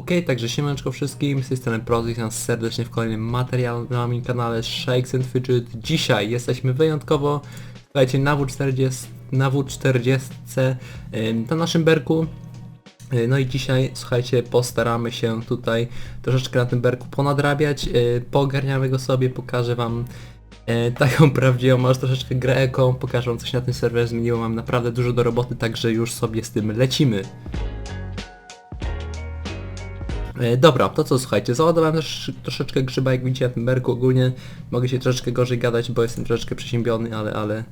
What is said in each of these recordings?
Okej, także siemaneczko wszystkim, z tej strony Prozy, serdecznie w kolejnym materiale na moim kanale Shakes and Fidget. Dzisiaj jesteśmy wyjątkowo, słuchajcie, na W40, na W40 ym, na naszym berku. Yy, No i dzisiaj, słuchajcie, postaramy się tutaj troszeczkę na tym berku ponadrabiać, yy, poogarniamy go sobie, pokażę wam e, taką prawdziwą, może troszeczkę grę pokażę wam coś na tym serwerze zmieniło, mam naprawdę dużo do roboty, także już sobie z tym lecimy. E, Dobra, to co słuchajcie, załadowałem też troszeczkę grzyba, jak widzicie na tym berku ogólnie. Mogę się troszeczkę gorzej gadać, bo jestem troszeczkę przeziębiony, ale, ale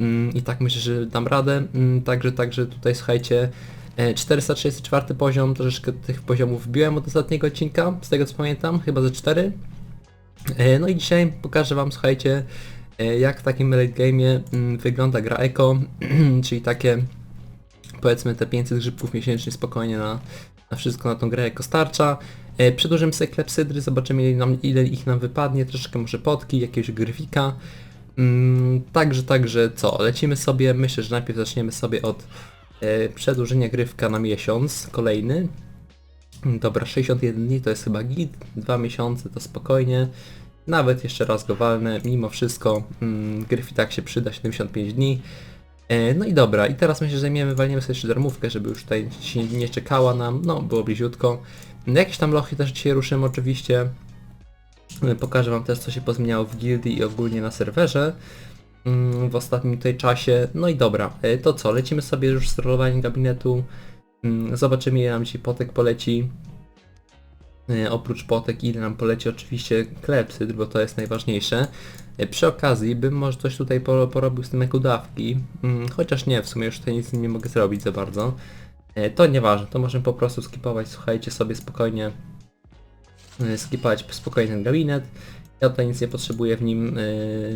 mm, i tak myślę, że dam radę. Mm, także, także tutaj słuchajcie, e, 434 poziom, troszeczkę tych poziomów wbiłem od ostatniego odcinka, z tego co pamiętam, chyba ze 4. E, No i dzisiaj pokażę wam, słuchajcie, e, jak w takim late game'ie mm, wygląda gra Eco, czyli takie powiedzmy te 500 grzybków miesięcznie spokojnie na, na wszystko na tą grę jako starcza. E, Przedłużymy sobie klepsydry, zobaczymy ile, nam, ile ich nam wypadnie, troszeczkę może potki, jakiegoś gryfika. Mm, także, także co, lecimy sobie, myślę, że najpierw zaczniemy sobie od e, przedłużenia grywka na miesiąc, kolejny. Mm, Dobra, 61 dni to jest chyba git, 2 miesiące to spokojnie. Nawet jeszcze raz go walnę, mimo wszystko mm, gryf i tak się przyda, 75 dni. E, No i dobra, i teraz myślę, że zajmiemy, walniemy sobie jeszcze darmówkę, żeby już tutaj się nie czekała nam, no było bliziutko. No, Jakieś tam lochy też dzisiaj ruszymy oczywiście. E, Pokażę wam też co się pozmieniało w gildii i ogólnie na serwerze mm, w ostatnim tutaj czasie. No i dobra, e, to co, lecimy sobie już z rolowaniem gabinetu. Mm, Zobaczymy ile nam dzisiaj potek poleci. Oprócz potek ile nam poleci oczywiście klepsydr, bo to jest najważniejsze. E, Przy okazji bym może coś tutaj poro- porobił z tym jak udawki, mm, chociaż nie, w sumie już tutaj nic nie mogę zrobić za bardzo. E, To nieważne, to możemy po prostu skipować, słuchajcie sobie spokojnie, e, skipować spokojnie ten gabinet. Ja tutaj nic nie potrzebuję w nim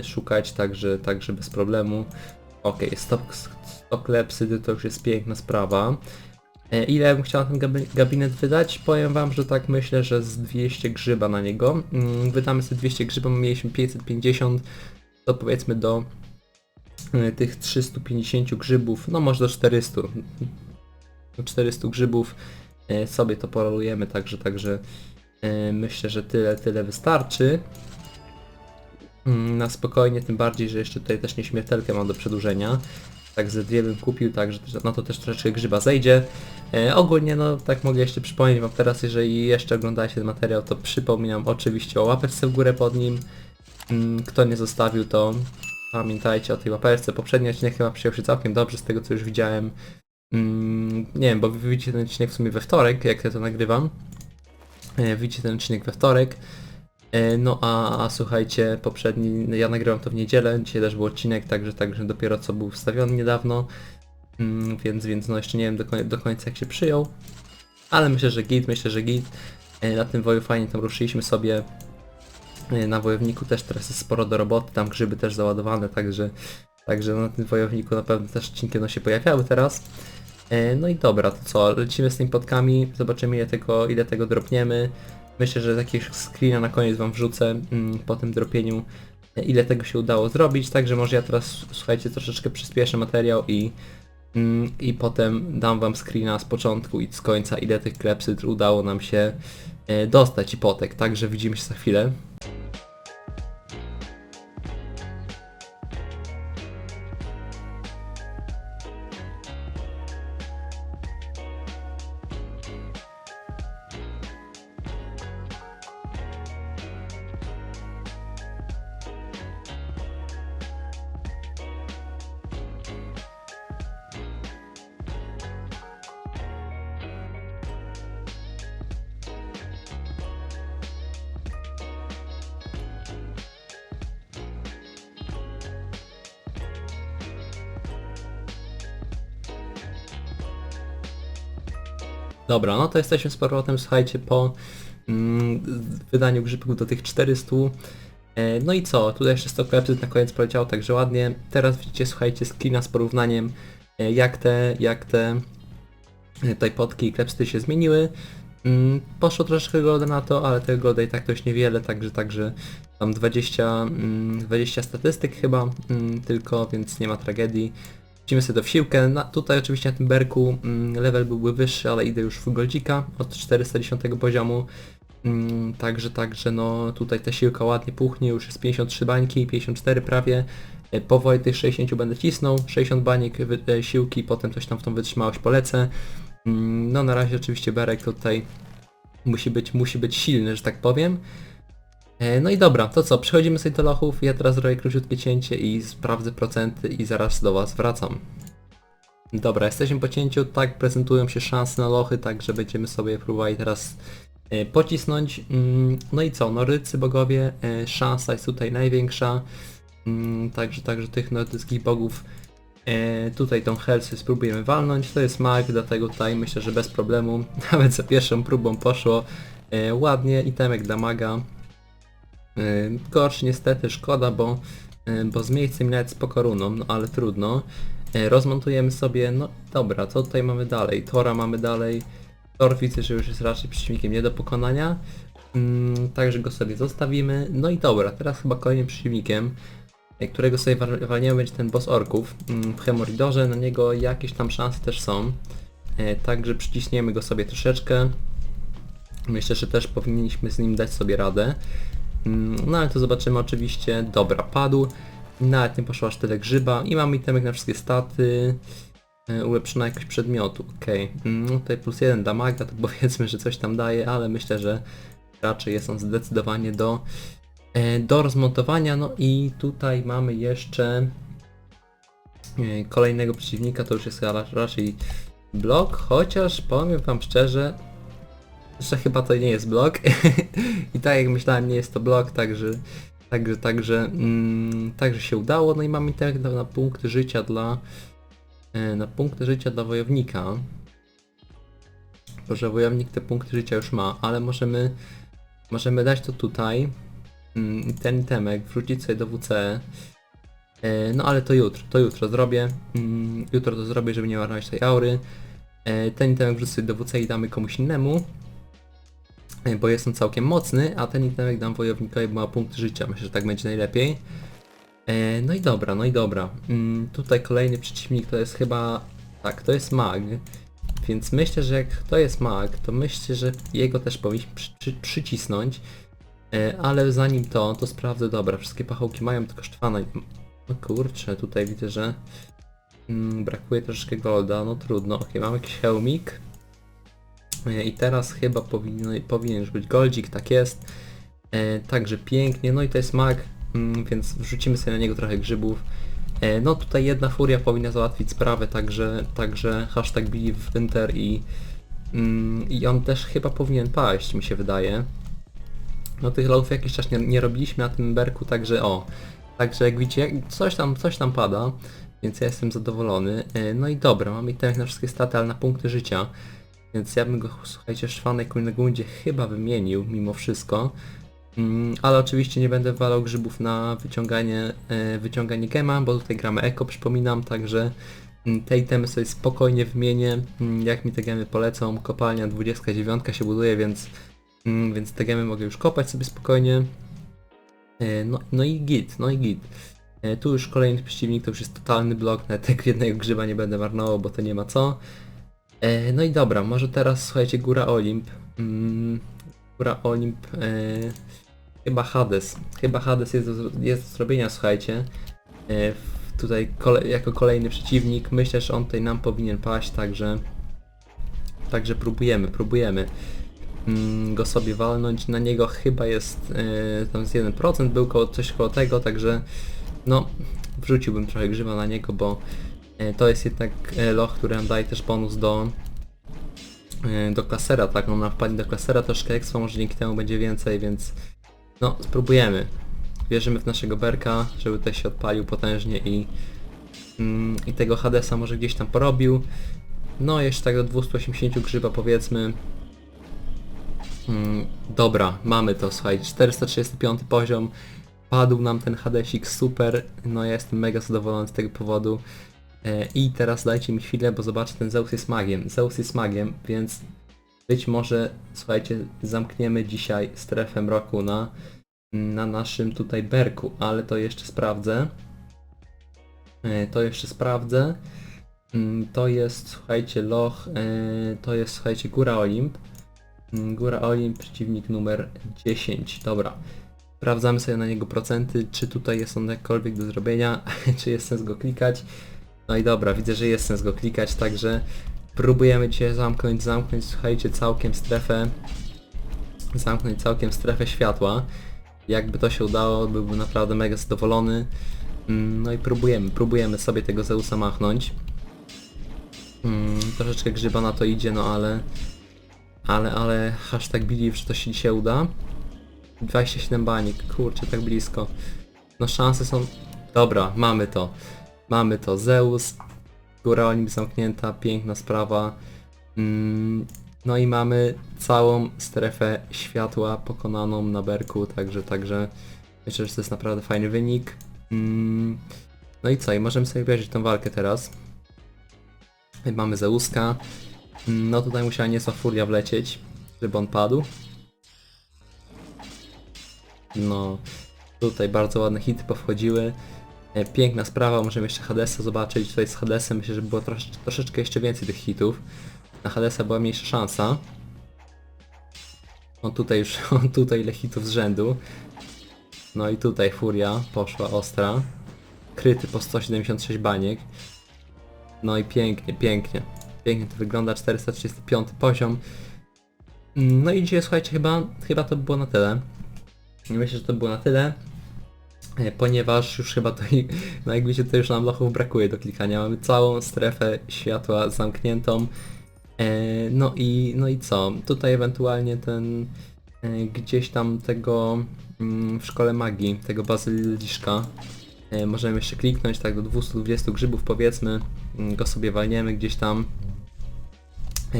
szukać, także, także bez problemu. Ok, stop, stop klepsydy to już jest piękna sprawa. E, Ile bym chciał na ten gabi- gabinet wydać? Powiem wam, że tak myślę, że z 200 grzyba na niego. Mm, Wydamy sobie 200 grzyba, mieliśmy 550, to powiedzmy do e, tych 350 grzybów, no może do 400. Do 400 grzybów e, sobie to porolujemy, także, także myślę, że tyle, tyle wystarczy. Mm, Na spokojnie, tym bardziej, że jeszcze tutaj też nieśmiertelkę mam do przedłużenia. Tak ze dwie bym kupił, także na to też troszeczkę grzyba zejdzie. E, ogólnie no tak mogę jeszcze przypomnieć wam teraz, jeżeli jeszcze oglądaliście ten materiał, to przypominam oczywiście o łapeczce w górę pod nim. Mm, Kto nie zostawił to pamiętajcie o tej łapeczce. Poprzedni odcinek chyba przyjął się całkiem dobrze z tego co już widziałem. Mm, nie wiem, bo widzicie ten odcinek w sumie we wtorek, jak ja to nagrywam. E, Widzicie ten odcinek we wtorek. E, No a, a słuchajcie, poprzedni, ja nagrywam to w niedzielę, dzisiaj też był odcinek, także, także dopiero co był wstawiony niedawno, więc, więc no jeszcze nie wiem do, do końca jak się przyjął, ale myślę, że git, myślę, że git. E, Na tym woju fajnie tam ruszyliśmy sobie, E, na wojowniku też teraz jest sporo do roboty, tam grzyby też załadowane, także, także na tym wojowniku na pewno też odcinki będą się pojawiały teraz. E, No i dobra, to co, lecimy z tymi podkami, zobaczymy ile tego, ile tego dropniemy. Myślę, że jakiegoś screena na koniec wam wrzucę mm, po tym dropieniu, ile tego się udało zrobić, także może ja teraz, słuchajcie, troszeczkę przyspieszę materiał i, mm, i potem dam wam screena z początku i z końca, ile tych klepsydr udało nam się e, dostać i potek, także widzimy się za chwilę. Dobra, no to jesteśmy z powrotem, słuchajcie, po mm, wydaniu grzybków do tych 400. E, no i co, tutaj jeszcze 100 klepsyd na koniec poleciało, także ładnie. Teraz widzicie, słuchajcie, screena z porównaniem, e, jak te, jak te e, tutaj potki i klepsy się zmieniły. Mm, poszło troszeczkę golda na to, ale tego golda i tak już niewiele, także, także tam 20, mm, 20 statystyk chyba mm, tylko, więc nie ma tragedii. Wrócimy sobie do wsiłkę. Na, tutaj oczywiście na tym berku mm, level byłby wyższy, ale idę już w goldzika od 410 poziomu. Mm, także, także no tutaj ta siłka ładnie puchnie, już jest 53 bańki, 54 prawie. Powoli tych 60 będę cisnął, 60 baniek e, siłki, potem coś tam w tą wytrzymałość polecę. Mm, no na razie oczywiście berek tutaj musi być, musi być silny, że tak powiem. E, No i dobra, to co, przechodzimy sobie do lochów, ja teraz zrobię króciutkie cięcie i sprawdzę procenty i zaraz do Was wracam. Dobra, jesteśmy po cięciu, tak prezentują się szanse na lochy, także będziemy sobie próbowali teraz e, pocisnąć. Mm, No i co, norycy bogowie, e, szansa jest tutaj największa, Mm, także, także tych nordyckich bogów tutaj tą Helsę spróbujemy walnąć, to jest mag, dlatego tutaj myślę, że bez problemu, nawet za pierwszą próbą poszło ładnie, itemek dla maga. Gorszy niestety, szkoda, bo, bo z miejscem nawet spoko runą, no ale trudno. Rozmontujemy sobie, no dobra, co tutaj mamy dalej? Tora mamy dalej. Thor widzę, że już jest raczej przeciwnikiem nie do pokonania. Mm, Także go sobie zostawimy. No i dobra, teraz chyba kolejnym przeciwnikiem, e, którego sobie wa- walniemy będzie ten boss orków mm, w Hemoridorze. Na niego jakieś tam szanse też są. E, Także przyciśniemy go sobie troszeczkę. Myślę, że też powinniśmy z nim dać sobie radę. Mm, No ale to zobaczymy oczywiście. Dobra, padł. Nawet nie poszło aż tyle grzyba. I mamy itemek na wszystkie staty. E, Ulepszona jakość przedmiotu. Okej. Mm, No tutaj plus jeden damaga, to powiedzmy, że coś tam daje, ale myślę, że raczej jest on zdecydowanie do, e, do rozmontowania. No i tutaj mamy jeszcze e, kolejnego przeciwnika, to już jest ra- raczej blok, chociaż powiem wam szczerze, że chyba to nie jest blok. I tak jak myślałem, nie jest to blok, także także, także, mm, także się udało. No i mamy tak na, punkty życia dla e, na punkty życia dla wojownika. Boże, wojownik te punkty życia już ma, ale możemy możemy dać to tutaj. mm, Ten temek wrzucić sobie do WC. E, No ale to jutro, to jutro zrobię. Mm, Jutro to zrobię, żeby nie marnować tej aury. E, Ten itemek wrzucę do WC i damy komuś innemu. E, Bo jest on całkiem mocny, a ten itemek dam wojownikowi, bo ma punkt życia. Myślę, że tak będzie najlepiej. E, No i dobra, no i dobra. Mm, Tutaj kolejny przeciwnik to jest chyba... Tak, to jest mag. Więc myślę, że jak to jest mag, to myślę, że jego też powinniśmy przy, przy, przycisnąć. E, Ale zanim to, to sprawdzę, dobra, wszystkie pachołki mają, tylko sztwana... No kurczę, tutaj widzę, że mm, brakuje troszeczkę golda, no trudno. Ok, mamy jakiś hełmik. I teraz chyba powinien, powinien już być goldzik, tak jest. E, także pięknie, no i to jest mag, mm, więc wrzucimy sobie na niego trochę grzybów. E, no tutaj jedna furia powinna załatwić sprawę, także, także hashtag bili w Winter i, mm, i on też chyba powinien paść, mi się wydaje. No tych lowów jakiś czas nie, nie robiliśmy na tym berku, także o. Także jak widzicie, coś tam, coś tam pada, więc ja jestem zadowolony. E, No i dobra, mamy itemek na wszystkie staty, ale na punkty życia. Więc ja bym go, słuchajcie, Szwanej Kunigundzie chyba wymienił mimo wszystko. Mm, ale oczywiście nie będę walał grzybów na wyciąganie, e, wyciąganie gema, bo tutaj gramy eko, przypominam, także mm, te sobie spokojnie wymienię, mm, jak mi te gemy polecą. Kopalnia 29 się buduje, więc, mm, więc te gemy mogę już kopać sobie spokojnie. E, no, no i git, no i git. E, tu już kolejny przeciwnik, to już jest totalny blok, nawet jak jednego grzyba nie będę marnował, bo to nie ma co. E, no i dobra, może teraz słuchajcie, Góra Olimp. Mm, Góra Olimp, e, chyba Hades. Chyba Hades jest do, jest do zrobienia, słuchajcie. E, tutaj kole, jako kolejny przeciwnik. Myślę, że on tutaj nam powinien paść, także... Także próbujemy, próbujemy mm, go sobie walnąć. Na niego chyba jest e, tam z 1%, był koło, coś koło tego, także no wrzuciłbym trochę grzyba na niego, bo to jest jednak e, loch, który nam daje też bonus do e, do klasera, tak, no na wpadnie do klasera troszkę ekstra, może dzięki temu będzie więcej, więc no spróbujemy. Wierzymy w naszego berka, żeby też się odpalił potężnie i mm, i tego Hadesa może gdzieś tam porobił. No jeszcze tak do 280 grzyba powiedzmy. Mm, dobra, mamy to, słuchajcie, 435 poziom. Padł nam ten Hadesik super, no ja jestem mega zadowolony z tego powodu. E, I teraz dajcie mi chwilę, bo zobaczę, ten Zeus jest magiem. Zeus jest magiem, więc być może, słuchajcie, zamkniemy dzisiaj strefę mroku na, na naszym tutaj berku, ale to jeszcze sprawdzę. E, To jeszcze sprawdzę. Mm, To jest, słuchajcie, loch, e, to jest, słuchajcie, Góra Olimp. Mm, Góra Olimp, przeciwnik numer 10. Dobra. Sprawdzamy sobie na niego procenty, czy tutaj jest on jakkolwiek do zrobienia, czy jest sens go klikać. No i dobra, widzę, że jest sens go klikać, także próbujemy dzisiaj zamknąć, zamknąć, słuchajcie, całkiem strefę, zamknąć całkiem strefę światła. Jakby to się udało, byłbym naprawdę mega zadowolony. Mm, No i próbujemy, próbujemy sobie tego Zeusa machnąć. Mm, troszeczkę grzyba na to idzie, no ale... Ale, ale hashtag believe, że to się dzisiaj uda. 27 banik, kurczę, tak blisko. No szanse są... Dobra, mamy to. Mamy to. Zeus, Góra Olimp zamknięta, piękna sprawa. Mm, no i mamy całą strefę światła pokonaną na berku, także, także myślę, że to jest naprawdę fajny wynik. Mm, no i co, i możemy sobie obejrzeć tą walkę teraz. Mamy Zeuska. Mm, No tutaj musiała niezła furia wlecieć, żeby on padł. No, tutaj bardzo ładne hity powchodziły. E, Piękna sprawa, możemy jeszcze Hadesa zobaczyć. Tutaj z Hadesem myślę, że było trosz, troszeczkę jeszcze więcej tych hitów. Na Hadesa była mniejsza szansa. On tutaj już, on tutaj ile hitów z rzędu. No i tutaj furia poszła ostra. Kryty po 176 baniek. No i pięknie, pięknie. Pięknie to wygląda, 435 poziom. Mm, No i dzisiaj słuchajcie, chyba, chyba to było na tyle. Myślę, że to było na tyle. E, Ponieważ już chyba no jak widzicie, to już nam lochów brakuje do klikania. Mamy całą strefę światła zamkniętą. E, No i, no i co? Tutaj ewentualnie ten e, gdzieś tam tego mm, w szkole magii, tego bazyliszka możemy jeszcze kliknąć tak do 220 grzybów powiedzmy, mm, go sobie walniemy gdzieś tam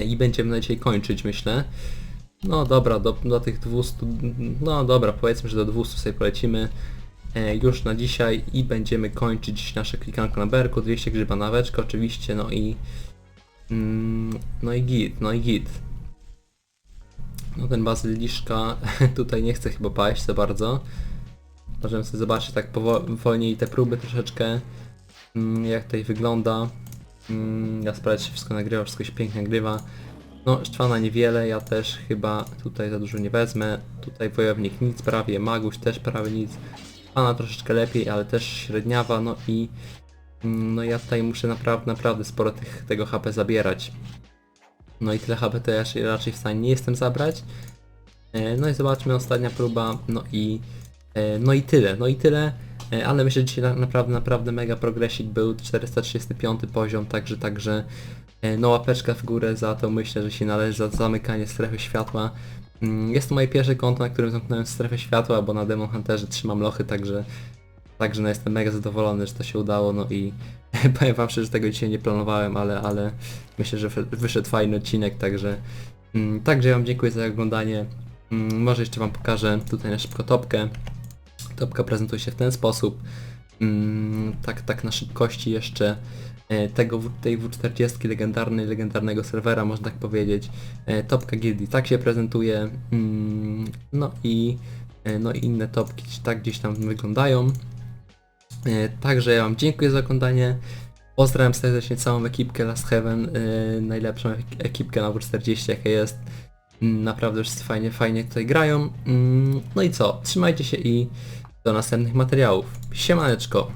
i będziemy na dzisiaj kończyć myślę. No dobra, do, do tych 200, no dobra, powiedzmy, że do 200 sobie polecimy już na dzisiaj i będziemy kończyć nasze klikanko na berku, 200 grzyba na oczywiście, no i mm, no i git, no i git. No ten bazyliszka tutaj nie chce chyba paść za bardzo. Możemy sobie zobaczyć tak powo- wolniej te próby troszeczkę, mm, jak tutaj wygląda. Mm, Ja sprawdzę, czy wszystko nagrywa, wszystko się pięknie nagrywa. No, Szczwana niewiele, ja też chyba tutaj za dużo nie wezmę. Tutaj wojownik nic prawie, Maguś też prawie nic. Pana troszeczkę lepiej, ale też średniawa, no i mm, no ja tutaj muszę naprawdę, naprawdę sporo tych, tego HP zabierać. No i tyle HP to ja raczej w stanie nie jestem zabrać. E, No i zobaczmy ostatnia próba, no i e, no i tyle, no i tyle. E, Ale myślę, że dzisiaj na- naprawdę, naprawdę mega progresik był, 435 poziom, także, także no łapeczka w górę za to, myślę, że się należy za zamykanie strefy światła. Mm, Jest to moje pierwsze konto, na którym zamknąłem strefę światła, bo na Demon Hunterze trzymam lochy, także Także no jestem mega zadowolony, że to się udało, no i powiem wam szczerze, że tego dzisiaj nie planowałem, ale, ale myślę, że wy- wyszedł fajny odcinek, także mm, także ja wam dziękuję za oglądanie. Mm, może jeszcze wam pokażę tutaj na szybko topkę. Topka prezentuje się w ten sposób. Tak, tak na szybkości jeszcze tego, W- tej W40 legendarnej, legendarnego serwera, można tak powiedzieć. E, Topka gildii tak się prezentuje. Mm, no i e, no i inne topki tak gdzieś tam wyglądają. E, Także ja Wam dziękuję za oglądanie. Pozdrawiam serdecznie całą ekipkę Last Heaven, e, najlepszą ek- ekipkę na W40 jaka jest. Mm, Naprawdę wszyscy fajnie, fajnie tutaj grają. Mm, No i co, trzymajcie się i do następnych materiałów. Siemaneczko!